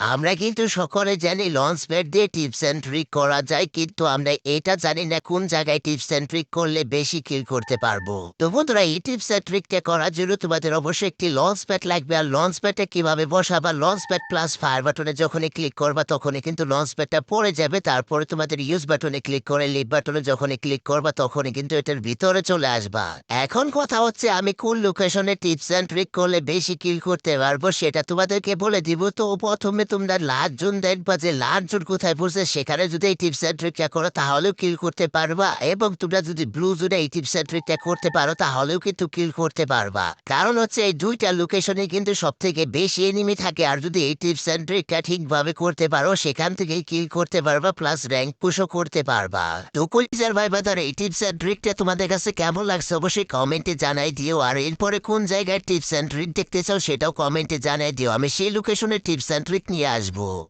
আমরা কিন্তু সকলে জানি লঞ্চ প্যাড দিয়ে টিপস অ্যান্ড ট্রিক করা যায়, কিন্তু আমরা এটা জানি না কোন জায়গায় টিপস অ্যান্ড ট্রিক করলে বেশি কিল করতে পারব। তো বন্ধুরা, এই টিপস অ্যান্ড ট্রিকটা করার জন্য তোমাদের অবশ্যই একটি লঞ্চ প্যাড লাগবে, আর লঞ্চ প্যাডটা কীভাবে বসাবা? লঞ্চ প্যাড প্লাস ফায়ার বাটনে যখনই ক্লিক করবা, তখনই কিন্তু লঞ্চ প্যাডটা পড়ে যাবে। তারপরে তোমাদের ইউজ বাটনে ক্লিক করে লিভ বাটনে যখনই ক্লিক করবা, তখনই কিন্তু এটার ভিতরে চলে আসবা। এখন কথা হচ্ছে, আমি কোন লোকেশনে টিপস অ্যান্ড ট্রিক করলে বেশি কিল করতে পারব, সেটা তোমাদেরকে বলে দিব। তো প্রথমে তোমরা লাস্ট জোন দেখবা যে লাস্ট জোন কোথায় পড়ছে, সেখানে যদি এই টিপস অ্যান্ড ট্রিকটা করো, তাহলেও কিল করতে পারবা। এবং তোমরা যদি ব্লু জোনে এই টিপস অ্যান্ড ট্রিকটা করতে পারো, তাহলেও কিন্তু কিল করতে পারবা। কারণ হচ্ছে এই দুইটা লোকেশনে কিন্তু সব থেকে বেশি এনিমি থাকে। আর যদি এই টিপস অ্যান্ড ট্রিকটা ঠিকভাবে করতে পারো, সেখান থেকেই কিল করতে পারবা প্লাস র্যাঙ্ক পুশও করতে পারবা। তো কলিজার ভাই বাদার এই টিপস অ্যান্ড ট্রিকটা তোমাদের কাছে কেমন লাগছে, অবশ্যই কমেন্টে জানাই দিও। আর এরপরে কোন জায়গায় টিপস অ্যান্ড ট্রিক দেখতে চাও, সেটাও কমেন্টে জানাই দিও। আমি সেই লোকেশনের টিপস অ্যান্ড ট্রিক নিয়ে আসব